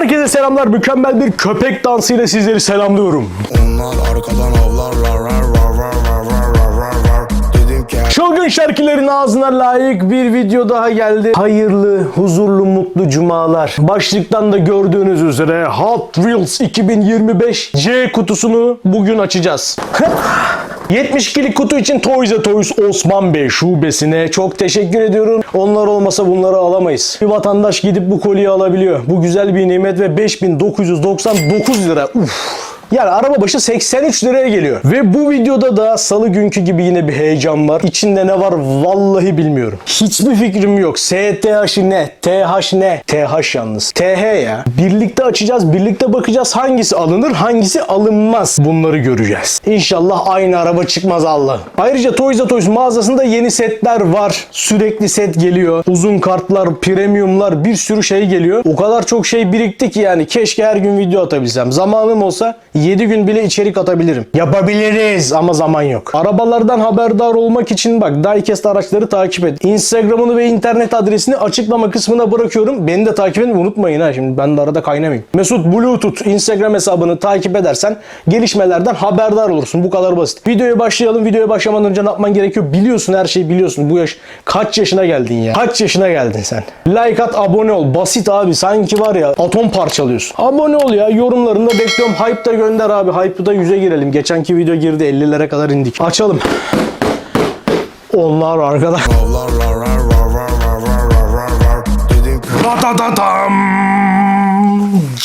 Herkese selamlar. Mükemmel bir köpek dansıyla sizleri selamlıyorum. Onlar arkadan avlarlar rar rar rar rar Çılgın şarkıların ağzına layık bir video daha geldi. Hayırlı, huzurlu, mutlu cumalar. Başlıktan da gördüğünüz üzere Hot Wheels 2025 C kutusunu bugün açacağız. 72'lik kutu için Toys R Toys Osman Bey şubesine çok teşekkür ediyorum. Onlar olmasa bunları alamayız. Bir vatandaş gidip bu kolyeyi alabiliyor. Bu güzel bir nimet ve 5999 lira. Uf. Yani araba başı 83 liraya geliyor. Ve bu videoda da salı günkü gibi yine bir heyecan var. İçinde ne var vallahi bilmiyorum. Hiçbir fikrim yok. STH'ı ne? TH ne? TH yalnız. TH ya. Birlikte açacağız, birlikte bakacağız hangisi alınır, hangisi alınmaz. Bunları göreceğiz. İnşallah aynı araba çıkmaz Allah. Ayrıca Toys Toys mağazasında yeni setler var. Sürekli set geliyor. Uzun kartlar, premiumlar, bir sürü şey geliyor. O kadar çok şey birikti ki yani keşke her gün video atabilsem. Zamanım olsa 7 gün bile içerik atabilirim. Yapabiliriz ama zaman yok. Arabalardan haberdar olmak için bak Diecast araçları takip et. Instagram'ını ve internet adresini açıklama kısmına bırakıyorum. Beni de takip edin unutmayın ha şimdi ben de arada kaynamayayım. Mesut Bluetooth Instagram hesabını takip edersen gelişmelerden haberdar olursun. Bu kadar basit. Videoya başlayalım. Videoya başlamadan önce ne yapman gerekiyor? Biliyorsun her şeyi biliyorsun. Bu yaş kaç yaşına geldin ya? Kaç yaşına geldin sen? Like at, abone ol. Basit abi. Sanki var ya atom parçalıyorsun. Abone ol ya. Yorumlarında bekliyorum. Hype da gönder abi. Hype'da 100'e girelim. Geçenki video girdi 50'lere kadar indik. Açalım. Onlar arkada. avlarlar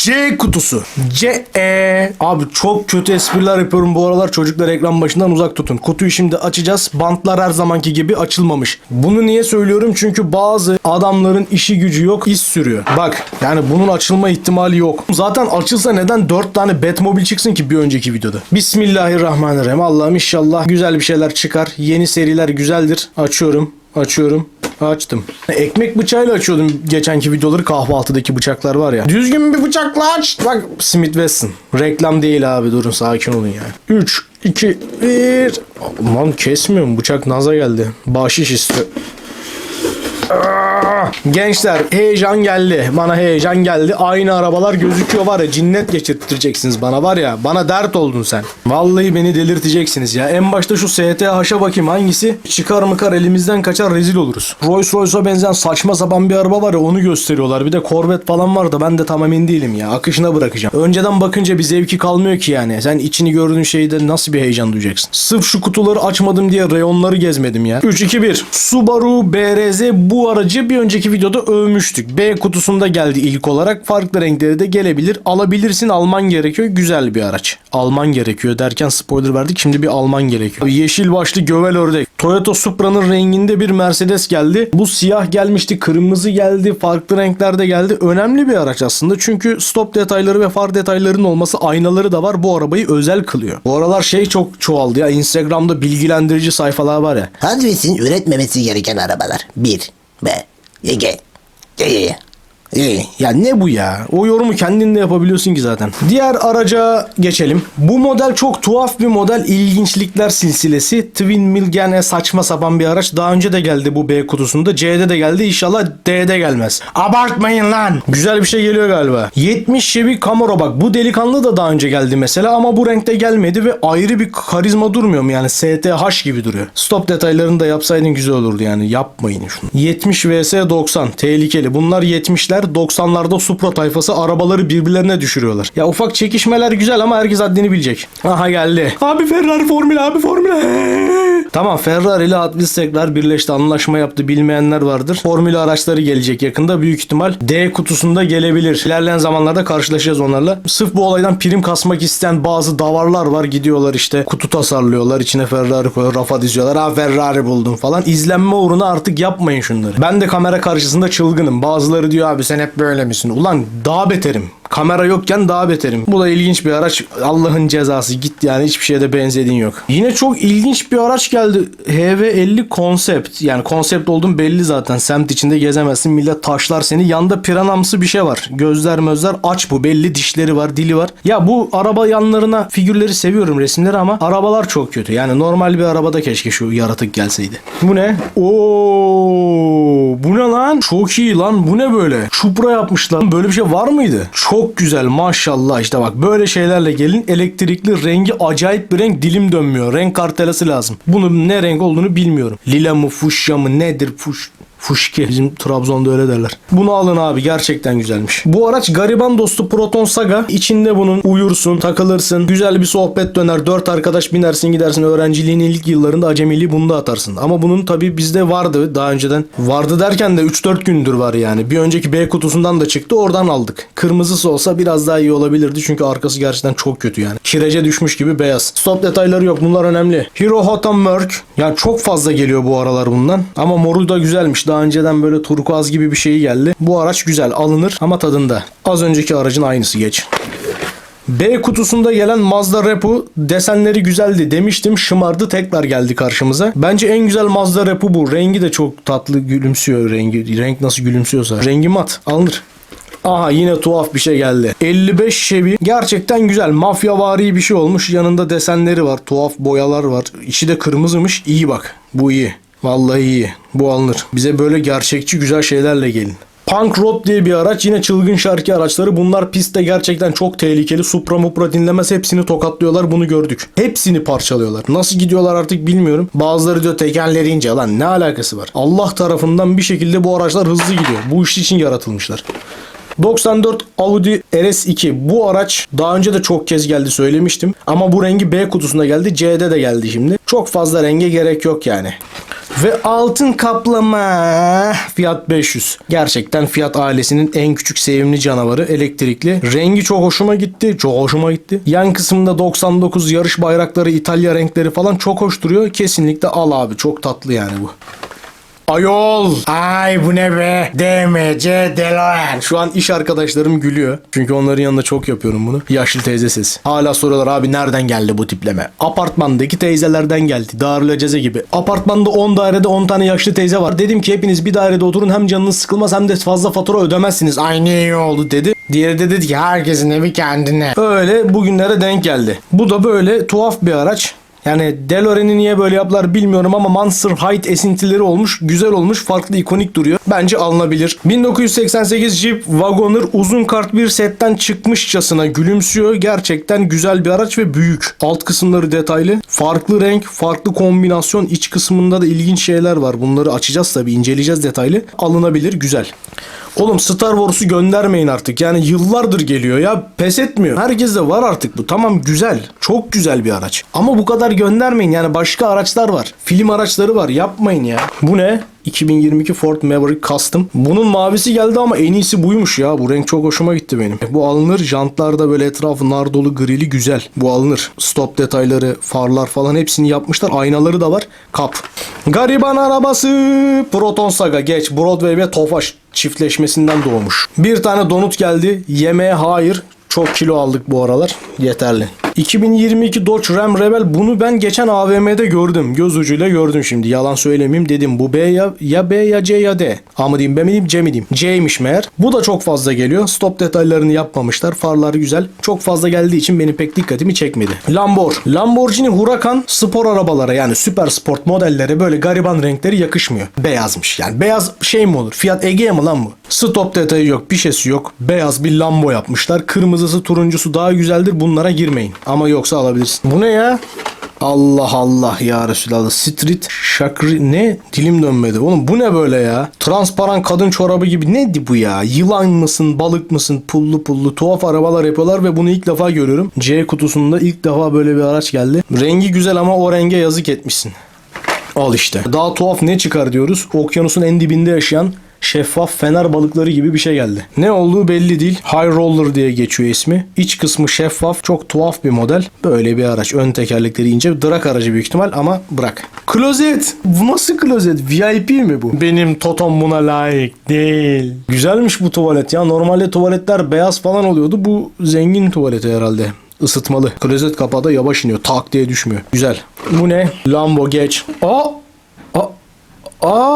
C kutusu. C E. Abi çok kötü espriler yapıyorum bu aralar. Çocuklar ekran başından uzak tutun. Kutuyu şimdi açacağız. Bantlar her zamanki gibi açılmamış. Bunu niye söylüyorum? Çünkü bazı adamların işi gücü yok, iş sürüyor. Bak yani bunun açılma ihtimali yok. Zaten açılsa neden 4 tane Batmobile çıksın ki bir önceki videoda? Bismillahirrahmanirrahim. Allah'ım inşallah güzel bir şeyler çıkar. Yeni seriler güzeldir. Açıyorum. Açıyorum. Açtım. Ekmek bıçağıyla açıyordum geçenki videoları kahvaltıdaki bıçaklar var ya. Düzgün bir bıçakla aç. Bak Smith Wesson. Reklam değil abi durun sakin olun yani. 3, 2, 1. Aman kesmiyor mu? Bıçak naza geldi. Bahşiş istiyor. Gençler heyecan geldi. Bana heyecan geldi. Aynı arabalar gözüküyor var ya cinnet geçirttireceksiniz bana var ya. Bana dert oldun sen. Vallahi beni delirteceksiniz ya. En başta şu STH'a bakayım hangisi? Çıkar mıkar elimizden kaçar rezil oluruz. Rolls Royce'a benzeyen saçma sapan bir araba var ya onu gösteriyorlar. Bir de Corvette falan var da ben de tam emin değilim ya. Akışına bırakacağım. Önceden bakınca bir zevki kalmıyor ki yani. Sen içini gördüğün şeyde nasıl bir heyecan duyacaksın? Sırf şu kutuları açmadım diye reyonları gezmedim ya. 3 2 1. Subaru BRZ bu aracı bir önceki videoda övmüştük. B kutusunda geldi ilk olarak. Farklı renkleri de gelebilir. Alabilirsin alman gerekiyor. Güzel bir araç. Alman gerekiyor derken spoiler verdik. Şimdi bir alman gerekiyor. Yeşil başlı gövel ördek. Toyota Supra'nın renginde bir Mercedes geldi. Bu siyah gelmişti. Kırmızı geldi. Farklı renklerde geldi. Önemli bir araç aslında. Çünkü stop detayları ve far detaylarının olması aynaları da var. Bu arabayı özel kılıyor. Bu aralar şey çok çoğaldı ya. Instagram'da bilgilendirici sayfalar var ya. Wheels'in üretmemesi gereken arabalar. 1. 咩耶耶耶耶 İyi. Ya ne bu ya? O yorumu kendin de yapabiliyorsun ki zaten. Diğer araca geçelim. Bu model çok tuhaf bir model. İlginçlikler silsilesi. Twin Mill gene saçma sapan bir araç. Daha önce de geldi bu B kutusunda. C'de de geldi. İnşallah D'de gelmez. Abartmayın lan. Güzel bir şey geliyor galiba. 70 Chevy Camaro bak. Bu delikanlı da daha önce geldi mesela ama bu renkte gelmedi ve ayrı bir karizma durmuyor mu? Yani STH gibi duruyor. Stop detaylarını da yapsaydın güzel olurdu yani. Yapmayın şunu. 70 vs 90. Tehlikeli. Bunlar 70'ler 90'larda Supra tayfası arabaları birbirlerine düşürüyorlar. Ya ufak çekişmeler güzel ama herkes haddini bilecek. Aha geldi. Abi Ferrari Formula abi Formula. Tamam Ferrari ile Hot birleşti anlaşma yaptı bilmeyenler vardır. Formula araçları gelecek yakında büyük ihtimal D kutusunda gelebilir. İlerleyen zamanlarda karşılaşacağız onlarla. Sırf bu olaydan prim kasmak isteyen bazı davarlar var gidiyorlar işte kutu tasarlıyorlar içine Ferrari koyuyor rafa diziyorlar ha Ferrari buldum falan. İzlenme uğruna artık yapmayın şunları. Ben de kamera karşısında çılgınım. Bazıları diyor abi sen hep böyle misin? Ulan daha beterim. Kamera yokken daha beterim. Bu da ilginç bir araç. Allah'ın cezası. Git yani hiçbir şeye de benzediğin yok. Yine çok ilginç bir araç geldi. HV50 konsept. Yani konsept olduğun belli zaten. Semt içinde gezemezsin. Millet taşlar seni. Yanda piranamsı bir şey var. Gözler mözler aç bu. Belli dişleri var, dili var. Ya bu araba yanlarına figürleri seviyorum resimleri ama arabalar çok kötü. Yani normal bir arabada keşke şu yaratık gelseydi. Bu ne? Oo, bu ne lan? Çok iyi lan. Bu ne böyle? Çupra yapmışlar. Böyle bir şey var mıydı? Çok Çok güzel maşallah işte bak böyle şeylerle gelin elektrikli rengi acayip bir renk dilim dönmüyor. Renk kartelası lazım. Bunun ne renk olduğunu bilmiyorum. Lila mı fuşya mı nedir fuş Fuşke. Bizim Trabzon'da öyle derler. Bunu alın abi gerçekten güzelmiş. Bu araç gariban dostu Proton Saga. İçinde bunun uyursun, takılırsın. Güzel bir sohbet döner. Dört arkadaş binersin gidersin. Öğrenciliğin ilk yıllarında acemiliği bunda atarsın. Ama bunun tabi bizde vardı daha önceden. Vardı derken de 3-4 gündür var yani. Bir önceki B kutusundan da çıktı. Oradan aldık. Kırmızısı olsa biraz daha iyi olabilirdi. Çünkü arkası gerçekten çok kötü yani. Kirece düşmüş gibi beyaz. Stop detayları yok. Bunlar önemli. Hero Hotam Merc. Yani çok fazla geliyor bu aralar bundan. Ama moru da güzelmiş. Daha önceden böyle turkuaz gibi bir şey geldi. Bu araç güzel alınır ama tadında. Az önceki aracın aynısı geç. B kutusunda gelen Mazda Repu desenleri güzeldi demiştim şımardı tekrar geldi karşımıza. Bence en güzel Mazda Repu bu. Rengi de çok tatlı gülümsüyor rengi. Renk nasıl gülümsüyorsa. Rengi mat alınır. Aha yine tuhaf bir şey geldi. 55 Chevy gerçekten güzel. Mafyavari bir şey olmuş. Yanında desenleri var. Tuhaf boyalar var. İçi de kırmızımış. İyi bak. Bu iyi. Vallahi iyi. Bu alınır. Bize böyle gerçekçi güzel şeylerle gelin. Punk Road diye bir araç yine çılgın şarkı araçları. Bunlar pistte gerçekten çok tehlikeli. Supra mupra dinlemez hepsini tokatlıyorlar bunu gördük. Hepsini parçalıyorlar. Nasıl gidiyorlar artık bilmiyorum. Bazıları diyor tekerleri ince lan ne alakası var. Allah tarafından bir şekilde bu araçlar hızlı gidiyor. Bu iş için yaratılmışlar. 94 Audi RS2 bu araç daha önce de çok kez geldi söylemiştim ama bu rengi B kutusunda geldi C'de de geldi şimdi çok fazla renge gerek yok yani ve altın kaplama. Fiat 500 gerçekten Fiat ailesinin en küçük sevimli canavarı. Elektrikli. Rengi çok hoşuma gitti. Çok hoşuma gitti. Yan kısmında 99 yarış bayrakları İtalya renkleri falan çok hoş duruyor. Kesinlikle al abi. Çok tatlı yani bu Ayol. Ay bu ne be? DMC DeLorean. Şu an iş arkadaşlarım gülüyor. Çünkü onların yanında çok yapıyorum bunu. Yaşlı teyze sesi. Hala soruyorlar abi nereden geldi bu tipleme? Apartmandaki teyzelerden geldi. Darül Ceze gibi. Apartmanda 10 dairede 10 tane yaşlı teyze var. Dedim ki hepiniz bir dairede oturun hem canınız sıkılmaz hem de fazla fatura ödemezsiniz. Ay ne iyi oldu dedi. Diğeri de dedi ki herkesin evi kendine. Öyle bugünlere denk geldi. Bu da böyle tuhaf bir araç. Yani DeLorean'i niye böyle yaptılar bilmiyorum ama Monster Height esintileri olmuş. Güzel olmuş. Farklı ikonik duruyor. Bence alınabilir. 1988 Jeep Wagoner uzun kart bir setten çıkmışçasına gülümsüyor. Gerçekten güzel bir araç ve büyük. Alt kısımları detaylı. Farklı renk, farklı kombinasyon. iç kısmında da ilginç şeyler var. Bunları açacağız tabii. inceleyeceğiz detaylı. Alınabilir. Güzel. Oğlum Star Wars'u göndermeyin artık. Yani yıllardır geliyor ya. Pes etmiyor. Herkeste var artık bu. Tamam güzel. Çok güzel bir araç. Ama bu kadar göndermeyin. Yani başka araçlar var. Film araçları var. Yapmayın ya. Bu ne? 2022 Ford Maverick Custom. Bunun mavisi geldi ama en iyisi buymuş ya. Bu renk çok hoşuma gitti benim. Bu alınır. Jantlarda böyle etrafı nar dolu grili güzel. Bu alınır. Stop detayları, farlar falan hepsini yapmışlar. Aynaları da var. Kap. Gariban arabası. Proton Saga geç. Broadway ve Tofaş çiftleşmesinden doğmuş. Bir tane donut geldi. Yemeğe hayır. Çok kilo aldık bu aralar. Yeterli. 2022 Dodge Ram Rebel bunu ben geçen AVM'de gördüm. Göz ucuyla gördüm şimdi. Yalan söylemeyeyim dedim. Bu B ya, ya B ya C ya D. A mı diyeyim B mi diyeyim C mi diyeyim? C'ymiş meğer. Bu da çok fazla geliyor. Stop detaylarını yapmamışlar. Farları güzel. Çok fazla geldiği için benim pek dikkatimi çekmedi. Lambor. Lamborghini Huracan spor arabalara yani süper sport modellere böyle gariban renkleri yakışmıyor. Beyazmış. Yani beyaz şey mi olur? Fiat Egea mı lan bu? Stop detayı yok. Bir şeysi yok. Beyaz bir Lambo yapmışlar. Kırmızısı turuncusu daha güzeldir. Bunlara girmeyin. Ama yoksa alabilirsin. Bu ne ya? Allah Allah ya Resulallah. Street Şakri ne? Dilim dönmedi. Oğlum bu ne böyle ya? Transparan kadın çorabı gibi neydi bu ya? Yılan mısın, balık mısın? Pullu pullu tuhaf arabalar yapıyorlar ve bunu ilk defa görüyorum. C kutusunda ilk defa böyle bir araç geldi. Rengi güzel ama o renge yazık etmişsin. Al işte. Daha tuhaf ne çıkar diyoruz. Okyanusun en dibinde yaşayan şeffaf fener balıkları gibi bir şey geldi. Ne olduğu belli değil. High Roller diye geçiyor ismi. İç kısmı şeffaf, çok tuhaf bir model. Böyle bir araç. Ön tekerlekleri ince. Drag aracı büyük ihtimal ama bırak. Klozet. Bu nasıl klozet? VIP mi bu? Benim totom buna layık değil. Güzelmiş bu tuvalet ya. Normalde tuvaletler beyaz falan oluyordu. Bu zengin tuvaleti herhalde. Isıtmalı. Klozet kapağı da yavaş iniyor. Tak diye düşmüyor. Güzel. Bu ne? Lambo geç. Aa! Aa! Aa!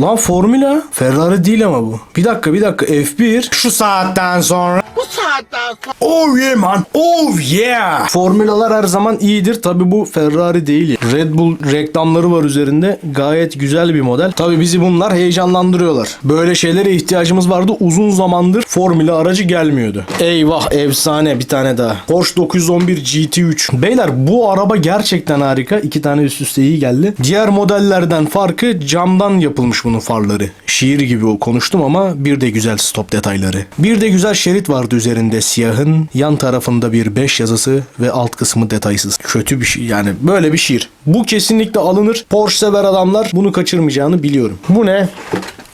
Lan Formula. Ferrari değil ama bu. Bir dakika bir dakika F1. Şu saatten sonra. Bu saatten sonra. Oh yeah man. Oh yeah. Formülalar her zaman iyidir. Tabi bu Ferrari değil. Red Bull reklamları var üzerinde. Gayet güzel bir model. Tabi bizi bunlar heyecanlandırıyorlar. Böyle şeylere ihtiyacımız vardı. Uzun zamandır Formula aracı gelmiyordu. Eyvah efsane bir tane daha. Porsche 911 GT3. Beyler bu araba gerçekten harika. İki tane üst üste iyi geldi. Diğer modellerden farkı camdan yapılmış bunun farları. Şiir gibi o konuştum ama bir de güzel stop detayları. Bir de güzel şerit vardı üzerinde siyahın. Yan tarafında bir 5 yazısı ve alt kısmı detaysız. Kötü bir şey yani böyle bir şiir. Bu kesinlikle alınır. Porsche sever adamlar bunu kaçırmayacağını biliyorum. Bu ne?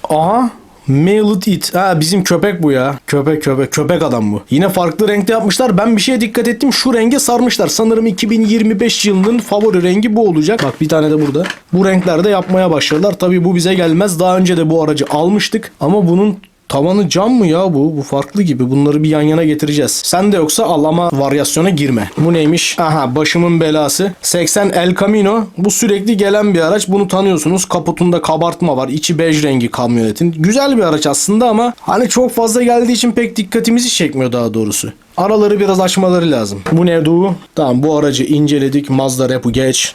Aha Mailed It. Ha bizim köpek bu ya. Köpek köpek köpek adam bu. Yine farklı renkte yapmışlar. Ben bir şeye dikkat ettim. Şu renge sarmışlar. Sanırım 2025 yılının favori rengi bu olacak. Bak bir tane de burada. Bu renklerde yapmaya başladılar. Tabii bu bize gelmez. Daha önce de bu aracı almıştık. Ama bunun Tavanı cam mı ya bu? Bu farklı gibi. Bunları bir yan yana getireceğiz. Sen de yoksa al ama varyasyona girme. Bu neymiş? Aha başımın belası. 80 El Camino. Bu sürekli gelen bir araç. Bunu tanıyorsunuz. Kaputunda kabartma var. İçi bej rengi kamyonetin. Güzel bir araç aslında ama hani çok fazla geldiği için pek dikkatimizi çekmiyor daha doğrusu. Araları biraz açmaları lazım. Bu ne du? Tamam bu aracı inceledik. Mazda Repu geç.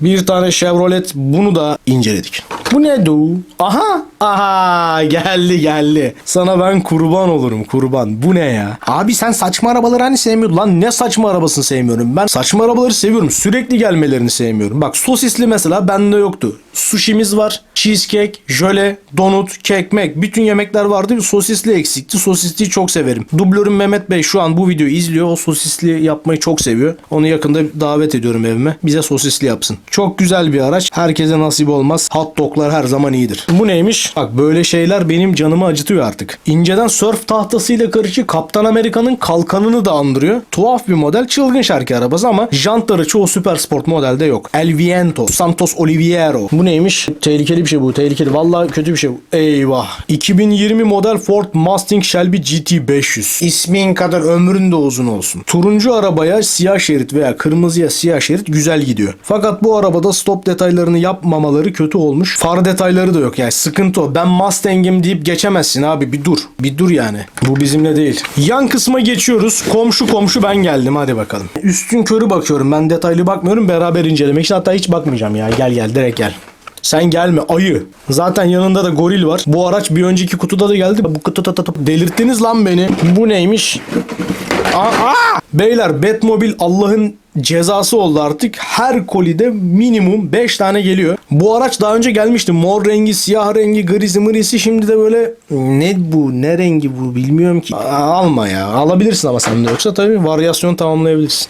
Bir tane Chevrolet bunu da inceledik. Bu ne du? Aha! Aha! Geldi geldi. Sana ben kurban olurum kurban. Bu ne ya? Abi sen saçma arabaları hani sevmiyordun lan. Ne saçma arabasını sevmiyorum. Ben saçma arabaları seviyorum. Sürekli gelmelerini sevmiyorum. Bak sosisli mesela bende yoktu. Sushimiz var. Cheesecake, jöle, donut, kekmek. Bütün yemekler vardı. Sosisli eksikti. Sosisliyi çok severim. Dublörüm Mehmet Bey şu an bu videoyu izliyor. O sosisli yapmayı çok seviyor. Onu yakında davet ediyorum evime. Bize sosisli yapsın. Çok güzel bir araç. Herkese nasip olmaz. Hot doglar her zaman iyidir. Bu neymiş? Bak böyle şeyler benim canımı acıtıyor artık. İnceden surf tahtasıyla karışık Kaptan Amerika'nın kalkanını da andırıyor. Tuhaf bir model. Çılgın şarkı arabası ama jantları çoğu süper sport modelde yok. El Viento, Santos Oliviero. Bu neymiş? Tehlikeli bir şey bu. Tehlikeli. Vallahi kötü bir şey bu. Eyvah. 2020 model Ford Mustang Shelby GT500. İsmin kadar ömrün de uzun olsun. Turuncu arabaya siyah şerit veya kırmızıya siyah şerit güzel gidiyor. Fakat bu arabada stop detaylarını yapmamaları kötü olmuş. Far detayları da yok yani sıkıntı o. Ben Mustang'im deyip geçemezsin abi bir dur. Bir dur yani. Bu bizimle değil. Yan kısma geçiyoruz. Komşu komşu ben geldim hadi bakalım. Üstün körü bakıyorum ben detaylı bakmıyorum beraber incelemek için hatta hiç bakmayacağım ya gel gel direkt gel. Sen gelme ayı. Zaten yanında da goril var. Bu araç bir önceki kutuda da geldi. Bu kutuda da delirttiniz lan beni. Bu neymiş? Aa, aa! Beyler Batmobil Allah'ın cezası oldu artık. Her kolide minimum 5 tane geliyor. Bu araç daha önce gelmişti. Mor rengi, siyah rengi, grisi mırisi. Şimdi de böyle ne bu, ne rengi bu bilmiyorum ki. Aa, alma ya. Alabilirsin ama sen de yoksa tabii varyasyon tamamlayabilirsin.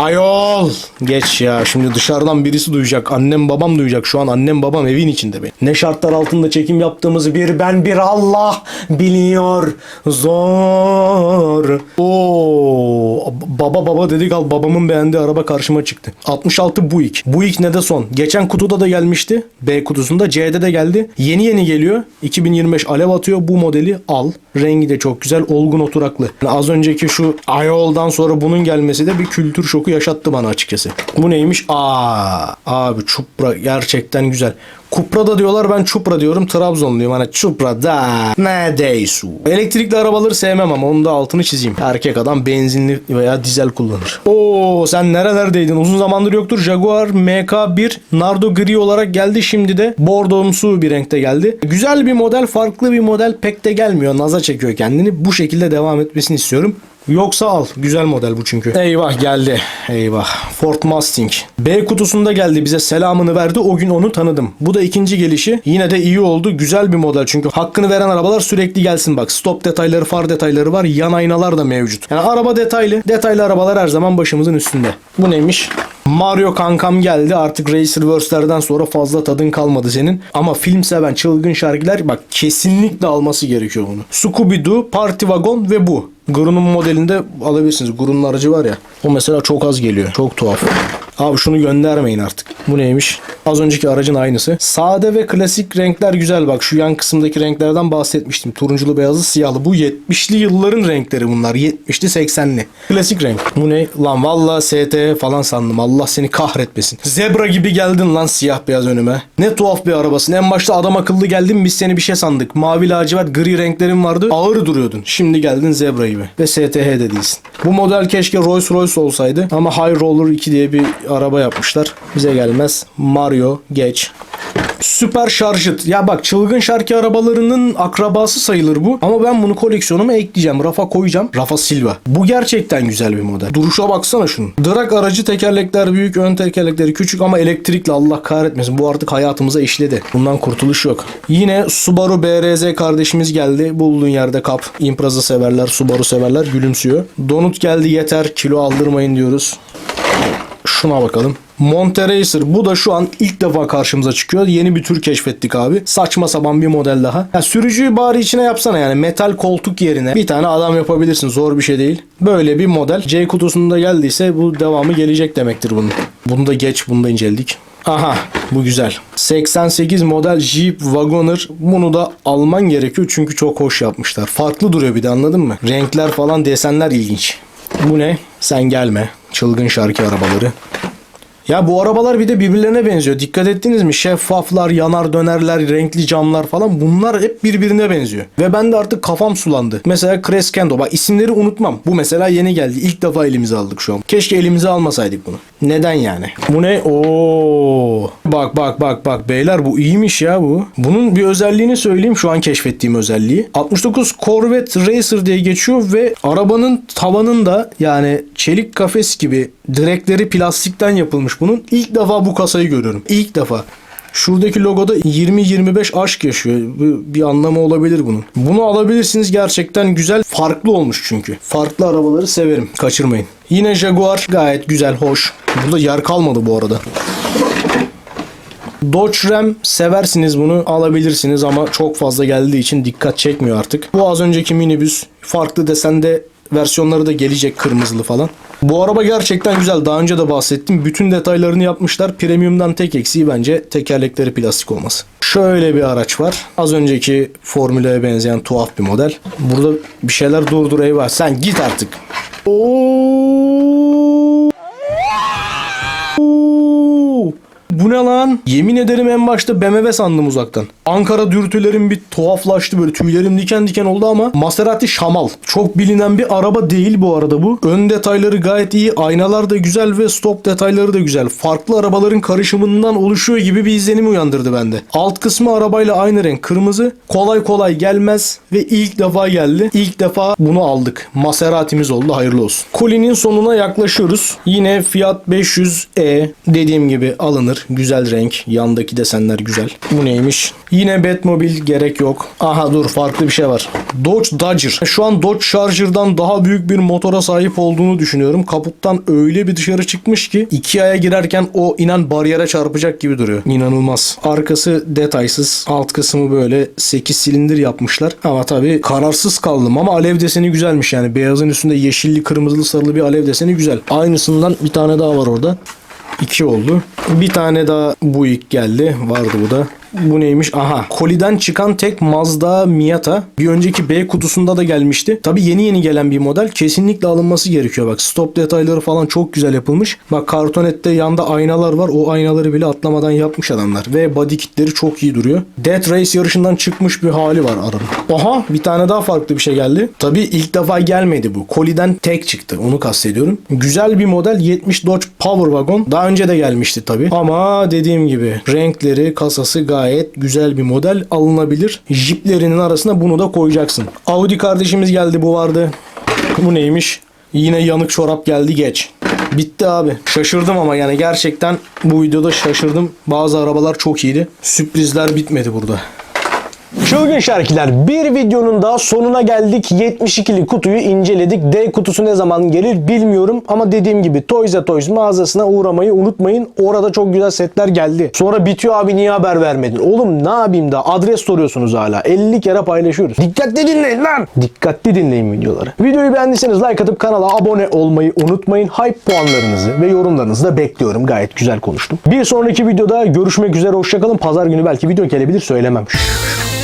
Ayol. Geç ya şimdi dışarıdan birisi duyacak. Annem babam duyacak. Şu an annem babam evin içinde be. Ne şartlar altında çekim yaptığımızı bir ben bir Allah biliyor. Zor. Oo baba baba dedik al babamın beğendiği araba karşıma çıktı. 66 Buick. Buick ne de son. Geçen kutuda da gelmişti. B kutusunda C'de de geldi. Yeni yeni geliyor. 2025 alev atıyor. Bu modeli al. Rengi de çok güzel. Olgun oturaklı. Yani az önceki şu Ayol'dan sonra bunun gelmesi de bir kültür şoku yaşattı bana açıkçası. Bu neymiş? Aa, abi Çupra gerçekten güzel. Kupra da diyorlar ben Çupra diyorum. Trabzonluyum hani Çupra da neredeyse. Elektrikli arabaları sevmem ama onun da altını çizeyim. Erkek adam benzinli veya dizel kullanır. Oo sen nerelerdeydin? Uzun zamandır yoktur. Jaguar MK1 Nardo gri olarak geldi. Şimdi de bordomsu bir renkte geldi. Güzel bir model, farklı bir model pek de gelmiyor. Naza çekiyor kendini. Bu şekilde devam etmesini istiyorum. Yoksa al. Güzel model bu çünkü. Eyvah geldi. Eyvah. Ford Mustang. B kutusunda geldi bize selamını verdi. O gün onu tanıdım. Bu da ikinci gelişi. Yine de iyi oldu. Güzel bir model çünkü hakkını veren arabalar sürekli gelsin bak. Stop detayları, far detayları var. Yan aynalar da mevcut. Yani araba detaylı. Detaylı arabalar her zaman başımızın üstünde. Bu neymiş? Mario kankam geldi. Artık Racerverse'lerden sonra fazla tadın kalmadı senin. Ama film seven çılgın şarkılar bak kesinlikle alması gerekiyor bunu. Scooby-Doo, Party Wagon ve bu. Guru'nun modelinde alabilirsiniz. Guru'nun aracı var ya. O mesela çok az geliyor. Çok tuhaf. Abi şunu göndermeyin artık. Bu neymiş? Az önceki aracın aynısı. Sade ve klasik renkler güzel bak. Şu yan kısımdaki renklerden bahsetmiştim. Turunculu, beyazlı, siyahlı. Bu 70'li yılların renkleri bunlar. 70'li, 80'li. Klasik renk. Bu ne? Lan valla ST falan sandım. Allah seni kahretmesin. Zebra gibi geldin lan siyah beyaz önüme. Ne tuhaf bir arabasın. En başta adam akıllı geldin biz seni bir şey sandık. Mavi lacivert gri renklerin vardı. Ağır duruyordun. Şimdi geldin zebra gibi. Ve STH de değilsin. Bu model keşke Rolls Royce olsaydı. Ama High Roller 2 diye bir araba yapmışlar. Bize gelmez. Mario geç. Süper şarjıt. Ya bak çılgın şarkı arabalarının akrabası sayılır bu. Ama ben bunu koleksiyonuma ekleyeceğim. Rafa koyacağım. Rafa Silva. Bu gerçekten güzel bir model. Duruşa baksana şunun. Drag aracı tekerlekler büyük, ön tekerlekleri küçük ama elektrikli Allah kahretmesin. Bu artık hayatımıza işledi. Bundan kurtuluş yok. Yine Subaru BRZ kardeşimiz geldi. Bulduğun yerde kap. Impreza severler, Subaru severler gülümsüyor. Donut geldi yeter kilo aldırmayın diyoruz. Şuna bakalım. Monteracer bu da şu an ilk defa karşımıza çıkıyor. Yeni bir tür keşfettik abi. Saçma sapan bir model daha. Ya sürücüyü bari içine yapsana yani metal koltuk yerine bir tane adam yapabilirsin. Zor bir şey değil. Böyle bir model. C kutusunda geldiyse bu devamı gelecek demektir bunun. Bunu da geç bunu da inceledik. Aha bu güzel. 88 model Jeep Wagoner. Bunu da alman gerekiyor çünkü çok hoş yapmışlar. Farklı duruyor bir de anladın mı? Renkler falan desenler ilginç. Bu ne? Sen gelme. Çılgın şarkı arabaları. Ya bu arabalar bir de birbirlerine benziyor. Dikkat ettiniz mi? Şeffaflar, yanar dönerler, renkli camlar falan bunlar hep birbirine benziyor. Ve ben de artık kafam sulandı. Mesela Crescendo. Bak isimleri unutmam. Bu mesela yeni geldi. İlk defa elimize aldık şu an. Keşke elimize almasaydık bunu. Neden yani? Bu ne? Oo. Bak bak bak bak beyler bu iyiymiş ya bu. Bunun bir özelliğini söyleyeyim şu an keşfettiğim özelliği. 69 Corvette Racer diye geçiyor ve arabanın tavanında yani çelik kafes gibi direkleri plastikten yapılmış bunun. İlk defa bu kasayı görüyorum. İlk defa. Şuradaki logoda 20-25 aşk yaşıyor. Bu bir anlamı olabilir bunun. Bunu alabilirsiniz gerçekten güzel. Farklı olmuş çünkü. Farklı arabaları severim. Kaçırmayın. Yine Jaguar gayet güzel, hoş. Burada yer kalmadı bu arada. Dodge Ram seversiniz bunu alabilirsiniz ama çok fazla geldiği için dikkat çekmiyor artık. Bu az önceki minibüs farklı desende versiyonları da gelecek kırmızılı falan. Bu araba gerçekten güzel. Daha önce de bahsettim. Bütün detaylarını yapmışlar. Premium'dan tek eksiği bence tekerlekleri plastik olması. Şöyle bir araç var. Az önceki Formula'ya benzeyen tuhaf bir model. Burada bir şeyler durdur eyvah. Sen git artık. Oo. Bu ne lan? Yemin ederim en başta BMW sandım uzaktan. Ankara dürtülerim bir tuhaflaştı böyle tüylerim diken diken oldu ama Maserati Şamal. Çok bilinen bir araba değil bu arada bu. Ön detayları gayet iyi. Aynalar da güzel ve stop detayları da güzel. Farklı arabaların karışımından oluşuyor gibi bir izlenim uyandırdı bende. Alt kısmı arabayla aynı renk kırmızı. Kolay kolay gelmez ve ilk defa geldi. İlk defa bunu aldık. Maserati'miz oldu hayırlı olsun. Kolinin sonuna yaklaşıyoruz. Yine Fiat 500e dediğim gibi alınır. Güzel renk. Yandaki desenler güzel. Bu neymiş? Yine Batmobile gerek yok. Aha dur farklı bir şey var. Dodge Dodger. Şu an Dodge Charger'dan daha büyük bir motora sahip olduğunu düşünüyorum. Kaputtan öyle bir dışarı çıkmış ki iki aya girerken o inan bariyere çarpacak gibi duruyor. İnanılmaz. Arkası detaysız. Alt kısmı böyle 8 silindir yapmışlar. Ama tabii kararsız kaldım ama alev deseni güzelmiş yani. Beyazın üstünde yeşilli, kırmızılı, sarılı bir alev deseni güzel. Aynısından bir tane daha var orada. 2 oldu. Bir tane daha bu ilk geldi. Vardı bu da. Bu neymiş? Aha. Koliden çıkan tek Mazda Miata. Bir önceki B kutusunda da gelmişti. Tabi yeni yeni gelen bir model. Kesinlikle alınması gerekiyor. Bak stop detayları falan çok güzel yapılmış. Bak kartonette yanda aynalar var. O aynaları bile atlamadan yapmış adamlar. Ve body kitleri çok iyi duruyor. Death Race yarışından çıkmış bir hali var araba. Aha bir tane daha farklı bir şey geldi. Tabi ilk defa gelmedi bu. Koliden tek çıktı. Onu kastediyorum. Güzel bir model 70 Dodge Power Wagon. Daha önce de gelmişti tabi. Ama dediğim gibi renkleri, kasası gayet güzel bir model alınabilir. Jiplerinin arasına bunu da koyacaksın. Audi kardeşimiz geldi bu vardı. Bu neymiş? Yine yanık çorap geldi geç. Bitti abi. Şaşırdım ama yani gerçekten bu videoda şaşırdım. Bazı arabalar çok iyiydi. Sürprizler bitmedi burada. Çılgın şarkılar bir videonun daha sonuna geldik. 72'li kutuyu inceledik. D kutusu ne zaman gelir bilmiyorum ama dediğim gibi Toys R Toys mağazasına uğramayı unutmayın. Orada çok güzel setler geldi. Sonra bitiyor abi niye haber vermedin? Oğlum ne yapayım da adres soruyorsunuz hala. 50 kere paylaşıyoruz. Dikkatli dinleyin lan. Dikkatli dinleyin videoları. Videoyu beğendiyseniz like atıp kanala abone olmayı unutmayın. Hype puanlarınızı ve yorumlarınızı da bekliyorum. Gayet güzel konuştum. Bir sonraki videoda görüşmek üzere. Hoşçakalın. Pazar günü belki video gelebilir söylemem.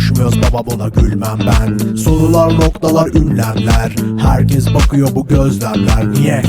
Düşmüyoruz baba buna gülmem ben. Sorular noktalar ünlemler. Herkes bakıyor bu gözlemler. Niye?